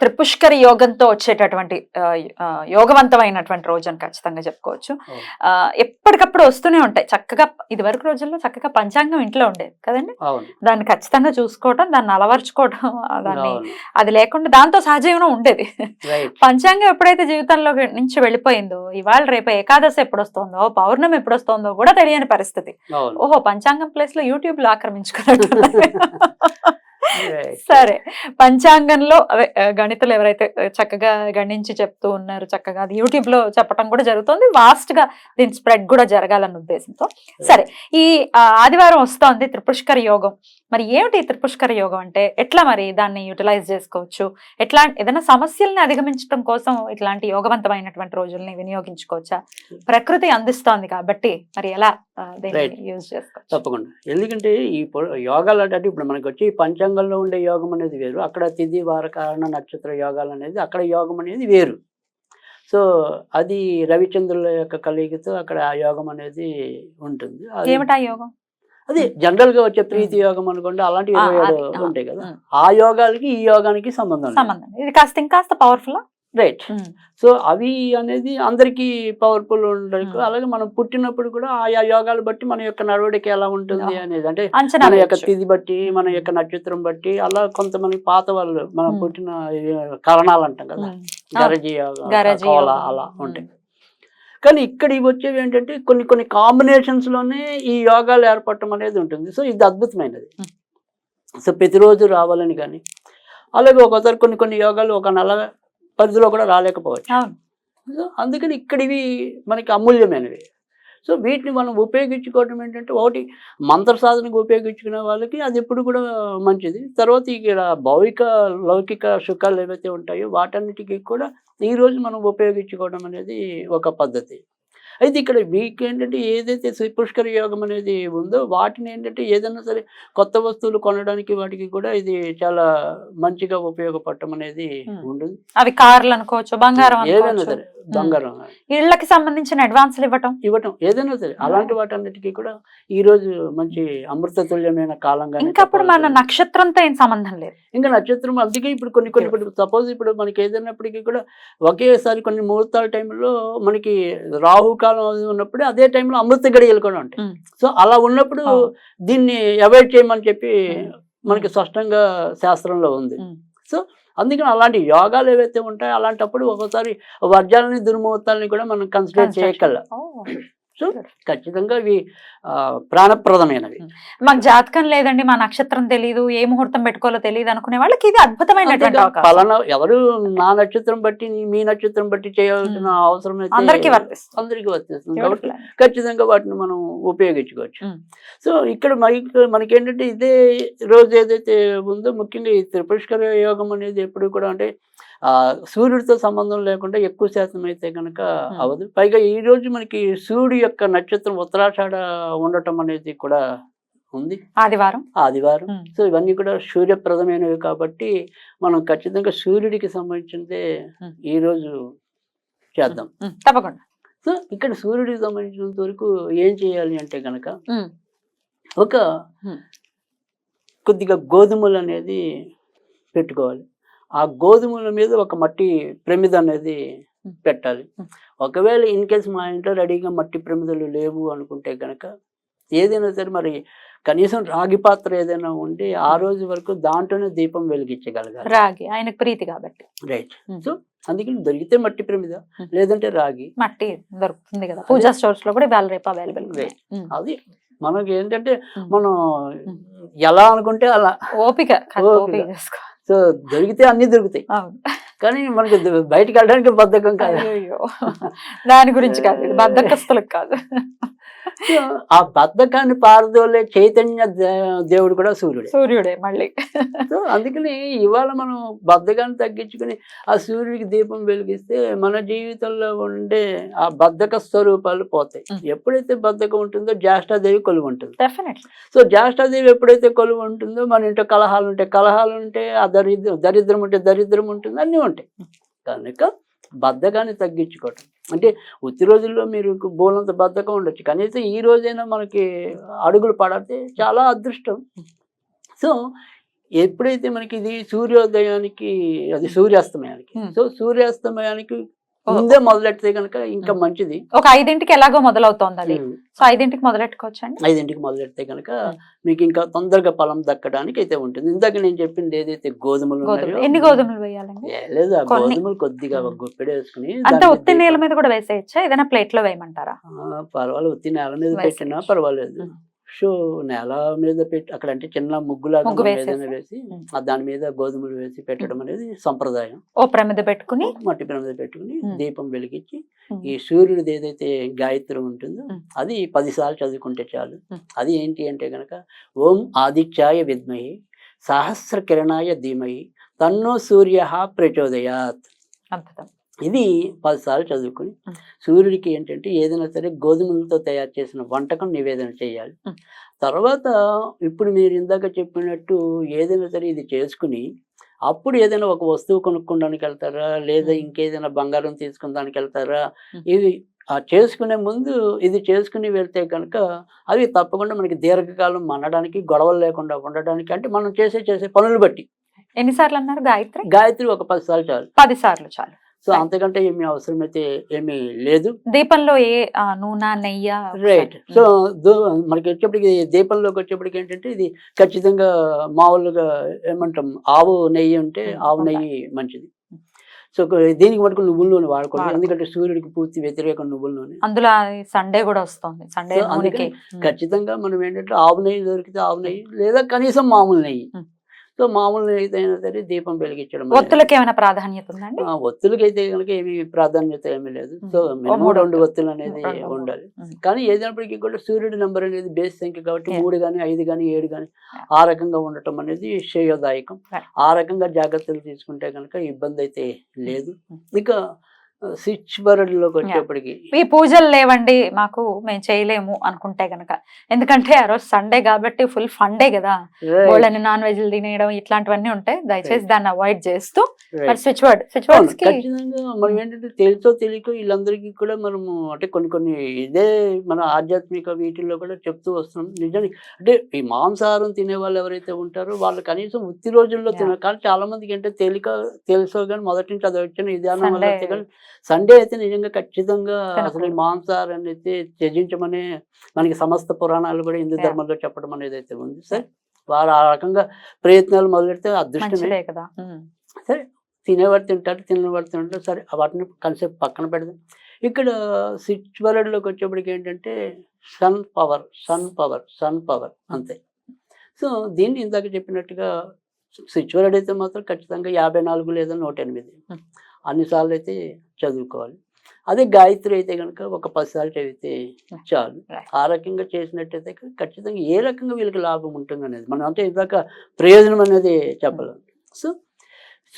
త్రిపుష్కరి యోగంతో వచ్చేటటువంటి యోగవంతమైనటువంటి రోజు అని ఖచ్చితంగా చెప్పుకోవచ్చు. ఎప్పటికప్పుడు వస్తూనే ఉంటాయి. చక్కగా ఇది వరకు రోజుల్లో చక్కగా పంచాంగం ఇంట్లో ఉండేది కదండి? దాన్ని ఖచ్చితంగా చూసుకోవటం దాన్ని అలవర్చుకోవటం దాన్ని అది లేకుండా దాంతో సహజీవనం ఉండేది. పంచాంగం ఎప్పుడైతే జీవితంలో నుంచి వెళ్ళిపోయిందో ఇవాళ రేపు ఏకాదశి ఎప్పుడు వస్తుందో పౌర్ణమి ఎప్పుడు వస్తుందో కూడా తెలియని పరిస్థితి. ఓహో పంచాంగం ప్లేస్లో యూట్యూబ్లో ఆక్రమించుకున్నట్టు. సరే. పంచాంగంలో అవే, ఆ, గణితులు ఎవరైతే చక్కగా గణించి చెప్తూ ఉన్నారు చక్కగా అది యూట్యూబ్లో చెప్పడం కూడా జరుగుతుంది. వాస్ట్గా దీని స్ప్రెడ్ కూడా జరగాలన్న ఉద్దేశంతో. సరే. ఈ ఆదివారం వస్తోంది త్రిపుష్కర యోగం. మరి ఏమిటి త్రిపుష్కర యోగం అంటే? ఎట్లా మరి దాన్ని యూటిలైజ్ చేసుకోవచ్చు? ఎట్లా ఏదైనా సమస్యల్ని అధిగమించడం కోసం ఇట్లాంటి యోగవంతమైనటువంటి రోజుల్ని వినియోగించుకోవచ్చా? ప్రకృతి అందిస్తోంది కాబట్టి మరి ఎలా. యూజ్ చేసుకోవచ్చు? తప్పకుండా. ఎందుకంటే ఈ యోగాలు అంటే ఇప్పుడు మనకి వచ్చి పంచాంగంలో ఉండే యోగం అనేది వేరు. అక్కడ తిథి వార కారణ నక్షత్ర యోగాలు అనేది అక్కడ యోగం అనేది వేరు. సో అది రవిచంద్రుల యొక్క కలిగితో అక్కడ ఆ యోగం అనేది ఉంటుంది. అది- ఏమిటా యోగం? అది జనరల్గా వచ్చే ప్రీతి యోగం అనుకోండి అలాంటి ఉంటాయి కదా. ఆ యోగాలకి ఈ యోగానికి సంబంధం సంబంధం ఇది కాస్త ఇంకాస్త పవర్ఫుల్ రైట్ సో అవి అనేది అందరికీ పవర్ఫుల్ ఉండదు. అలాగే మనం పుట్టినప్పుడు కూడా ఆయా యోగాలు బట్టి మన యొక్క నడవడిక ఎలా ఉంటుంది. అనేది అంటే మన యొక్క. తిథి బట్టి మన యొక్క నక్షత్రం బట్టి అలా కొంతమంది పాత వాళ్ళు మనం. పుట్టిన కరణాలు అంటాం కదా. గరజీ యోగం. అలా. ఉంటాయి కానీ ఇక్కడ ఇవి వచ్చేవి ఏంటంటే కొన్ని కొన్ని కాంబినేషన్స్లోనే ఈ యోగాలు ఏర్పడటం అనేది ఉంటుంది సో ఇది అద్భుతమైనది. సో ప్రతిరోజు రావాలని కానీ అలాగే ఒకసారి కొన్ని కొన్ని యోగాలు ఒక నెల పరిధిలో కూడా రాలేకపోవచ్చు. సో అందుకని ఇక్కడ ఇవి మనకి అమూల్యమైనవి. సో వీటిని మనం ఉపయోగించుకోవడం ఏంటంటే ఒకటి మంత్ర సాధనకు ఉపయోగించుకునే వాళ్ళకి అది ఎప్పుడు కూడా మంచిది. తర్వాత ఇక్కడ భౌతిక లౌకిక సుఖాలు ఏవైతే ఉంటాయో వాటన్నిటికీ కూడా ఈ రోజు మనం ఉపయోగించుకోవడం అనేది ఒక పద్ధతి. అయితే ఇక్కడ వీక్ ఏంటంటే ఏదైతే పుష్కర యోగం అనేది ఉందో వాటిని ఏంటంటే ఏదైనా సరే కొత్త వస్తువులు కొనడానికి వాటికి కూడా ఇది చాలా మంచిగా ఉపయోగపడటం అనేది. ఉంటుంది. అవి కార్లు అనుకోవచ్చు బంగారం ఏదైనా సరే బంగారం. ఇళ్ళకి సంబంధించిన అడ్వాన్స్లు ఇవ్వటం? ఇవ్వటం. ఏదైనా సరే అలాంటి వాటన్నిటికీ కూడా ఈ రోజు మంచి అమృత తుల్యమైన కాలంగా ఇంకప్పుడు మన నక్షత్రంతో ఏం సంబంధం లేదు. ఇంకా నక్షత్రం అందుకే ఇప్పుడు కొన్ని కొన్ని ఇప్పుడు సపోజ్ ఇప్పుడు మనకి ఏదైనప్పటికీ కూడా ఒకేసారి కొన్ని ముహూర్తాల టైంలో మనకి రాహుకాలం అది ఉన్నప్పుడు అదే టైంలో అమృత గడియలు కూడా ఉంటాయి. సో అలా ఉన్నప్పుడు. దీన్ని అవాయిడ్ చేయమని చెప్పి. మనకి స్పష్టంగా శాస్త్రంలో ఉంది. సో అందుకని అలాంటి యోగాలు ఏవైతే ఉంటాయో అలాంటప్పుడు ఒకసారి వర్జాలని దుర్ముహూర్తాలని కూడా మనం కన్సిడర్ చేయగల. సో ఖచ్చితంగా ఇవి ప్రాణప్రదమైనవి. మాకు జాతకం లేదండి మా నక్షత్రం తెలియదు ఏ ముహూర్తం పెట్టుకోవాలో తెలియదు అనుకునే వాళ్ళకి ఇది అవకాశం. పలానా ఎవరు నా నక్షత్రం బట్టి మీ నక్షత్రం బట్టి చేయాల్సిన అవసరం అయితే అందరికీ వర్తిస్తుంది. అందరికీ వర్తిస్తుంది. కాబట్టి. ఖచ్చితంగా వాటిని మనం ఉపయోగించుకోవచ్చు. ఉమ్. సో ఇక్కడ మనకి మనకేంటంటే ఇదే రోజు ఏదైతే ఉందో ముఖ్యంగా ఈ త్రిపుష్కర యోగం అనేది ఎప్పుడు కూడా అంటే సూర్యుడితో సంబంధం లేకుండా ఎక్కువ శాతం అయితే కనుక. అవదు పైగా ఈ రోజు మనకి సూర్యుడి యొక్క నక్షత్రం ఉత్తరాషాఢ ఉండటం అనేది కూడా ఉంది ఆదివారం ఆదివారం. సో ఇవన్నీ కూడా సూర్యప్రదమైనవి కాబట్టి మనం ఖచ్చితంగా సూర్యుడికి సంబంధించిందే. ఈ రోజు చేద్దాం. తప్పకుండా సో ఇక్కడ సూర్యుడికి సంబంధించినంత వరకు ఏం చేయాలి అంటే కనుక. ఒక. కొద్దిగా గోధుమలు అనేది పెట్టుకోవాలి ఆ గోధుమల మీద ఒక మట్టి ప్రమిద అనేది. పెట్టాలి. ఒకవేళ ఇన్ కేస్ మా ఇంట్లో రెడీగా మట్టి ప్రమిదలు లేవు అనుకుంటే కనుక ఏదైనా సరే మరి కనీసం రాగి పాత్ర ఏదైనా ఉంటే ఆ రోజు వరకు దాంట్లోనే దీపం వెలిగించగలగాలి రాగి ఆయనకు ప్రీతి కాబట్టి రైట్. సో అందుకని దొరికితే మట్టి ప్రమిద. లేదంటే రాగి మట్టి దొరుకుతుంది కదా పూజా స్టోర్స్లో కూడా ఇవాళ రేపు అవైలబుల్. అది మనకి ఏంటంటే. మనం ఎలా అనుకుంటే అలా ఓపిక ఓపిక. సో దొరికితే అన్ని దొరుకుతాయి. కానీ మనకి బయటికి వెళ్ళడానికి బద్ధకం కాదు. అయ్యో దాని గురించి కాదు ఇది బద్దకస్తులకు కాదు. ఆ బద్ధకాన్ని పారదోలే చైతన్య దేవుడు కూడా సూర్యుడే. సూర్యుడే మళ్ళీ. సో అందుకని ఇవాళ మనం బద్ధకాన్ని తగ్గించుకుని ఆ సూర్యుడికి దీపం వెలిగిస్తే మన జీవితంలో ఉండే ఆ బద్ధక స్వరూపాలు పోతాయి. ఎప్పుడైతే బద్ధకం ఉంటుందో జ్యేష్ఠాదేవి కొలువు ఉంటుంది. సో జ్యేష్ఠాదేవి ఎప్పుడైతే కొలువు ఉంటుందో మన ఇంట్లో కలహాలు ఉంటాయి. కలహాలు ఉంటే ఆ దరిద్రం దరిద్రం ఉంటే దరిద్రం ఉంటుంది. అన్నీ ఉంటాయి కనుక బద్ధకాన్ని తగ్గించుకోవటం అంటే ఉత్తి రోజుల్లో మీరు బోలంత బద్ధకం ఉండొచ్చు కనీసం ఈ రోజైనా మనకి అడుగులు పడితే చాలా అదృష్టం సో ఎప్పుడైతే మనకి ఇది సూర్యోదయానికి అది సూర్యాస్తమయానికి. సో సూర్యాస్తమయానికి. ముందే మొదలెడితే కనుక ఇంకా. మంచిది. ఒక ఐదింటికి ఎలాగో మొదలవుతోంది అది. సో ఐదింటికి మొదలెట్టుకోవచ్చు అండి ఐదింటికి మొదలెడితే కనుక. మీకు ఇంకా తొందరగా ఫలం దక్కడానికి అయితే ఉంటుంది. ఇందాక నేను చెప్పింది ఏదైతే గోధుమలు ఎన్ని గోధుమలు వేయాలండి? లేదు. గోధుమలు కొద్దిగా ఒక గుప్పెడు వేసుకుని అంటే ఉత్తి నీళ్ళ మీద కూడా వేసేయచ్చా? ఏదైనా ప్లేట్లో వేయమంటారా పర్వాలేదు ఉత్తి నేల మీద. పెట్టినా పర్వాలేదు. సో నేల మీద పెట్టి అక్కడ అంటే చిన్న ముగ్గులాగా ముగ్గు మనం వేసేసి. ఏదైనా వేసి దాని మీద గోధుమలు వేసి పెట్టడం అనేది సంప్రదాయం ఓ ప్రమిద పెట్టుకుని మట్టి పీన మీద పెట్టుకుని. దీపం వెలిగించి. ఈ సూర్యుడిది ఏదైతే గాయత్రి ఉంటుందో. అది పదిసార్లు చదువుకుంటే చాలు. అది ఏంటి అంటే గనక ఓం ఆదిత్యాయ విద్మహి సహస్ర కిరణాయ ధీమహి తన్నో సూర్య ప్రచోదయాత్ అద్భుతం ఇది పదిసార్లు చదువుకుని. సూర్యుడికి ఏంటంటే ఏదైనా సరే గోధుమలతో తయారు చేసిన వంటకం నివేదన చేయాలి. తర్వాత ఇప్పుడు మీరు ఇందాక చెప్పినట్టు ఏదైనా సరే ఇది చేసుకుని అప్పుడు ఏదైనా ఒక వస్తువు కొనుక్కోడానికి వెళ్తారా లేదా. ఇంకేదైనా బంగారం తీసుకుందానికి వెళ్తారా. ఇవి ఆ చేసుకునే ముందు ఇది చేసుకుని వెళ్తే కనుక అవి తప్పకుండా మనకి దీర్ఘకాలం మనడానికి గొడవలు లేకుండా ఉండడానికి అంటే మనం చేసే చేసే పనులు బట్టి ఎన్నిసార్లు అన్నారు గాయత్రి గాయత్రి ఒక పది సార్లు చాలు పది సార్లు చాలు సో అంతకంటే ఏమీ అవసరమైతే ఏమీ లేదు. దీపంలో ఏ నూనె నెయ్యి రైట్ సో మనకి వచ్చేప్పటికి దీపంలోకి వచ్చేప్పటికి ఏంటంటే ఇది ఖచ్చితంగా మామూలుగా ఏమంటాం ఆవు నెయ్యి ఉంటే ఆవు. నెయ్యి మంచిది. సో దీనికి మటుకు నువ్వుల నూనె వాడకూడదు. ఎందుకంటే సూర్యుడికి పూర్తి వ్యతిరేకం నువ్వుల నూనె. అందులో సండే కూడా వస్తుంది సండే నూనెకి. ఖచ్చితంగా మనం ఏంటంటే ఆవు నెయ్యి దొరికితే ఆవు నెయ్యి లేదా కనీసం మామూలు నెయ్యి. సో మామూలు అయినా సరే దీపం వెలిగించడం. ఒత్తులకి ఏమైనా ప్రాధాన్యత ఉందండి ఒత్తులకి అయితే కనుక ఏమీ ప్రాధాన్యత ఏమీ లేదు. సో మినిమం రెండు ఒత్తులు. అనేది. ఉండాలి. కానీ ఏదైనప్పటికీ కూడా సూర్యుడి నెంబర్ అనేది బేస్ సంఖ్య కాబట్టి. మూడు కానీ ఐదు కానీ ఏడు కానీ. ఆ రకంగా ఉండటం అనేది శ్రేయోదాయకం. ఆ రకంగా జాగ్రత్తలు తీసుకుంటే కనుక ఇబ్బంది అయితే లేదు. ఇక స్విచ్ బరడ్లోకి వచ్చేప్పటికి ఈ పూజలు లేవండి మాకు మేము చేయలేము అనుకుంటే గనక. ఎందుకంటే ఆ రోజు సండే కాబట్టి ఫుల్ ఫండే కదా. వాళ్ళని నాన్ వెజ్లు తినేయడం ఇట్లాంటివన్నీ ఉంటాయి దయచేసి దాన్ని అవాయిడ్ చేస్తూ. మరి స్విచ్ వర్డ్ స్విచ్ ఖచ్చితంగా మనం ఏంటంటే తెలుసో తెలియకో వీళ్ళందరికీ కూడా మనము అంటే కొన్ని కొన్ని ఇదే మన ఆధ్యాత్మిక వీటిల్లో కూడా చెప్తూ వస్తున్నాం. నిజానికి అంటే ఈ మాంసాహారం తినే వాళ్ళు ఎవరైతే ఉంటారో వాళ్ళు కనీసం ఉత్తి రోజుల్లో Yeah. తిన కానీ చాలా మందికి అంటే తేలిక తెలుసో కానీ మొదటి నుంచి అది వచ్చిన విధానం వల్ల సండే అయితే నిజంగా ఖచ్చితంగా అసలు. మాంసాహారాన్ని అయితే త్యజించమనే మనకి సమస్త పురాణాలు కూడా హిందూ. ధర్మంలో చెప్పడం అనేది అయితే ఉంది సరే వారు ఆ రకంగా ప్రయత్నాలు మొదలెడితే అదృష్టమే మంచిదే కదా ఉమ్. సరే తినేవాడు తింటారు తినేవాడు తింటారు సరే వాటిని కాన్సెప్ట్ పక్కన పెడదాం ఇక్కడ స్విచ్ వరల్డ్లోకి వచ్చేప్పటికి ఏంటంటే sun power sun power sun power అంతే సో దీన్ని ఇందాక చెప్పినట్టుగా వరల్డ్ అయితే మాత్రం ఖచ్చితంగా యాభై నాలుగు లేదా నూట ఎనిమిది. అన్నిసార్లు అయితే చదువుకోవాలి అదే గాయత్రి అయితే కనుక ఒక పది సార్లు చదివితే చాలు. ఆ రకంగా చేసినట్టయితే ఖచ్చితంగా ఏ రకంగా వీళ్ళకి లాభం ఉంటుంది అనేది మనం అంటే ఇందాక ప్రయోజనం అనేది చెప్పలేం సో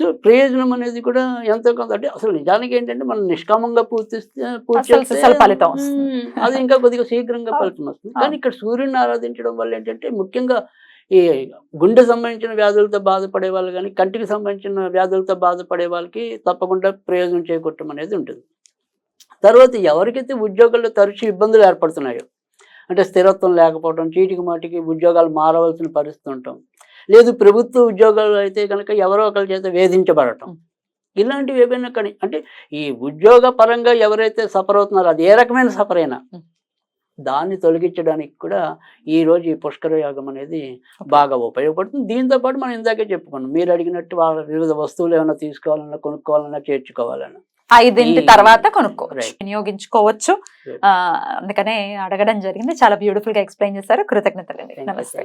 సో ప్రయోజనం అనేది కూడా ఎంతో కొంత అంటే అసలు నిజానికి ఏంటంటే మనం నిష్కామంగా పూర్తిస్తే పూర్తి ఫలితం అది ఇంకా కొద్దిగా శీఘ్రంగా. ఫలితం వస్తుంది. కానీ ఇక్కడ సూర్యుడిని ఆరాధించడం వల్ల ఏంటంటే ముఖ్యంగా ఈ గుండె సంబంధించిన వ్యాధులతో బాధపడే వాళ్ళు కానీ కంటికి సంబంధించిన వ్యాధులతో బాధపడే వాళ్ళకి తప్పకుండా ప్రయోజనం చేకూరటం అనేది ఉంటుంది. తర్వాత ఎవరికైతే ఉద్యోగాల్లో తరచు ఇబ్బందులు ఏర్పడుతున్నాయో అంటే స్థిరత్వం లేకపోవడం చీటికి మాటికి ఉద్యోగాలు మారవలసిన పరిస్థితి ఉండటం లేదు ప్రభుత్వ ఉద్యోగాలు అయితే కనుక ఎవరో ఒకరి చేత వేధించబడటం ఇలాంటివి ఏమైనా కానీ అంటే ఈ ఉద్యోగ పరంగా ఎవరైతే సఫర్ అవుతున్నారో అది ఏ రకమైన సఫర్ అయినా దాన్ని తొలగించడానికి కూడా ఈ రోజు ఈ పుష్కర యోగం అనేది బాగా ఉపయోగపడుతుంది. దీంతో పాటు మనం ఇందాకే చెప్పుకున్నాం మీరు అడిగినట్టు వాళ్ళ వివిధ వస్తువులు ఏమైనా తీసుకోవాలన్నా కొనుక్కోవాలన్నా చేర్చుకోవాలన్నా. ఐదింటి తర్వాత కొనుక్కోవచ్చు. వినియోగించుకోవచ్చు. అందుకనే అడగడం జరిగింది. చాలా బ్యూటిఫుల్గా ఎక్స్ప్లెయిన్ చేశారు. కృతజ్ఞతలు నమస్తే.